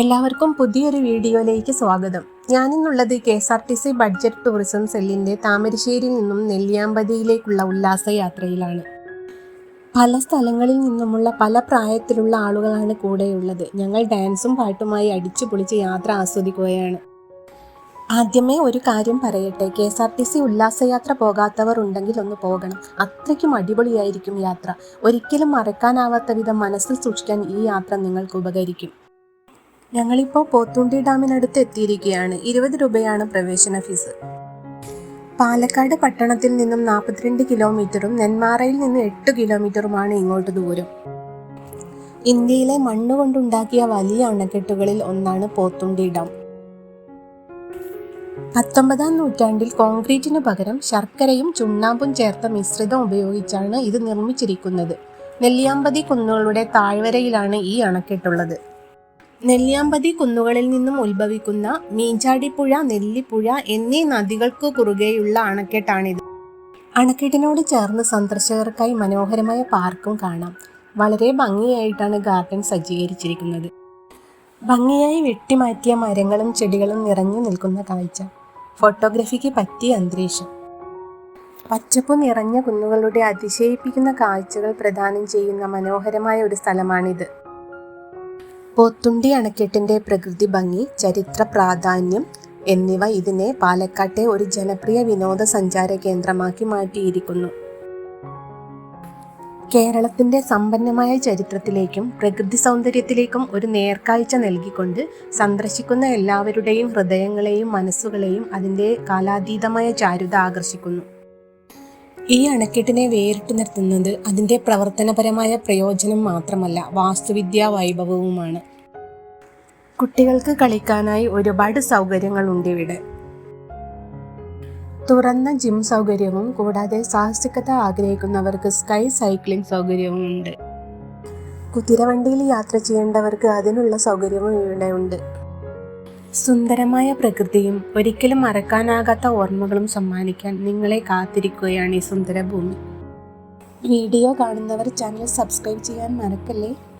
എല്ലാവർക്കും പുതിയൊരു വീഡിയോയിലേക്ക് സ്വാഗതം. ഞാനിന്നുള്ളത് K S R T C budget tourism സെല്ലിന്റെ താമരശ്ശേരിയിൽ നിന്നും നെല്ലിയാമ്പതിയിലേക്കുള്ള ഉല്ലാസയാത്രയിലാണ്. പല സ്ഥലങ്ങളിൽ നിന്നുമുള്ള പല പ്രായത്തിലുള്ള ആളുകളാണ് കൂടെയുള്ളത്. ഞങ്ങൾ ഡാൻസും പാട്ടുമായി അടിച്ചു പൊളിച്ച് യാത്ര ആസ്വദിക്കുകയാണ്. ആദ്യമേ ഒരു കാര്യം പറയട്ടെ. K S R T C ഉല്ലാസയാത്ര പോകാത്തവർ ഉണ്ടെങ്കിൽ ഒന്ന് പോകണം. അത്രയ്ക്കും അടിപൊളിയായിരിക്കും യാത്ര. ഒരിക്കലും മറക്കാനാവാത്ത വിധം മനസ്സിൽ സൂക്ഷിക്കാൻ ഈ യാത്ര നിങ്ങൾക്ക് ഉപകരിക്കും. ഞങ്ങളിപ്പോൾ പോത്തുണ്ടി ഡാമിനടുത്ത് എത്തിയിരിക്കുകയാണ്. ഇരുപത് രൂപയാണ് പ്രവേശന ഫീസ്. പാലക്കാട് പട്ടണത്തിൽ നിന്നും നാൽപ്പത്തിരണ്ട് കിലോമീറ്ററും നെന്മാറയിൽ നിന്ന് എട്ട് കിലോമീറ്ററുമാണ് ഇങ്ങോട്ട് ദൂരം. ഇന്ത്യയിലെ മണ്ണ് കൊണ്ടുണ്ടാക്കിയ വലിയ അണക്കെട്ടുകളിൽ ഒന്നാണ് പോത്തുണ്ടി ഡാം. പത്തൊമ്പതാം നൂറ്റാണ്ടിൽ കോൺക്രീറ്റിനു പകരം ശർക്കരയും ചുണ്ണാമ്പും ചേർത്ത മിശ്രിതം ഉപയോഗിച്ചാണ് ഇത് നിർമ്മിച്ചിരിക്കുന്നത്. നെല്ലിയാമ്പതി കുന്നുകളുടെ താഴ്വരയിലാണ് ഈ അണക്കെട്ടുള്ളത്. നെല്ലിയാമ്പതി കുന്നുകളിൽ നിന്നും ഉത്ഭവിക്കുന്ന മീഞ്ചാടിപ്പുഴ നെല്ലിപ്പുഴ എന്നീ നദികൾക്ക് കുറുകെയുള്ള അണക്കെട്ടാണിത്. അണക്കെട്ടിനോട് ചേർന്ന് സന്ദർശകർക്കായി മനോഹരമായ പാർക്കും കാണാം. വളരെ ഭംഗിയായിട്ടാണ് ഗാർഡൻ സജ്ജീകരിച്ചിരിക്കുന്നത്. ഭംഗിയായി വെട്ടിമാറ്റിയ മരങ്ങളും ചെടികളും നിറഞ്ഞു നിൽക്കുന്ന കാഴ്ച. ഫോട്ടോഗ്രാഫിക്ക് പറ്റിയ അന്തരീക്ഷം. പച്ചപ്പ് നിറഞ്ഞ കുന്നുകളുടെ അതിശയിപ്പിക്കുന്ന കാഴ്ചകൾ പ്രദാനം ചെയ്യുന്ന മനോഹരമായ ഒരു സ്ഥലമാണിത്. പോത്തുണ്ടി അണക്കെട്ടിന്റെ പ്രകൃതി ഭംഗി ചരിത്ര പ്രാധാന്യം എന്നിവ ഇതിനെ പാലക്കാട്ടെ ഒരു ജനപ്രിയ വിനോദസഞ്ചാര കേന്ദ്രമാക്കി മാറ്റിയിരിക്കുന്നു. കേരളത്തിന്റെ സമ്പന്നമായ ചരിത്രത്തിലേക്കും പ്രകൃതി സൗന്ദര്യത്തിലേക്കും ഒരു നേർക്കാഴ്ച നൽകിക്കൊണ്ട് സന്ദർശിക്കുന്ന എല്ലാവരുടെയും ഹൃദയങ്ങളെയും മനസ്സുകളെയും അതിന്റെ കാലാതീതമായ ചാരുത ആകർഷിക്കുന്നു. ഈ അണക്കെട്ടിനെ വേറിട്ട് നിർത്തുന്നത് അതിന്റെ പ്രവർത്തനപരമായ പ്രയോജനം മാത്രമല്ല വാസ്തുവിദ്യാ വൈഭവവുമാണ്. കുട്ടികൾക്ക് കളിക്കാനായി ഒരുപാട് സൗകര്യങ്ങളുണ്ട് ഇവിടെ. തുറന്ന ജിം സൗകര്യവും കൂടാതെ സാഹസികത ആഗ്രഹിക്കുന്നവർക്ക് സ്കൈ സൈക്ലിംഗ് സൗകര്യവും ഉണ്ട്. കുതിരവണ്ടിയിൽ യാത്ര ചെയ്യേണ്ടവർക്ക് അതിനുള്ള സൗകര്യവും ഇവിടെ ഉണ്ട്. സുന്ദരമായ പ്രകൃതിയും ഒരിക്കലും മറക്കാനാകാത്ത ഓർമ്മകളും സമ്മാനിക്കാൻ നിങ്ങളെ കാത്തിരിക്കുകയാണ് ഈ സുന്ദര ഭൂമി വീഡിയോ കാണുന്നവർ ചാനൽ സബ്സ്ക്രൈബ് ചെയ്യാൻ മറക്കല്ലേ?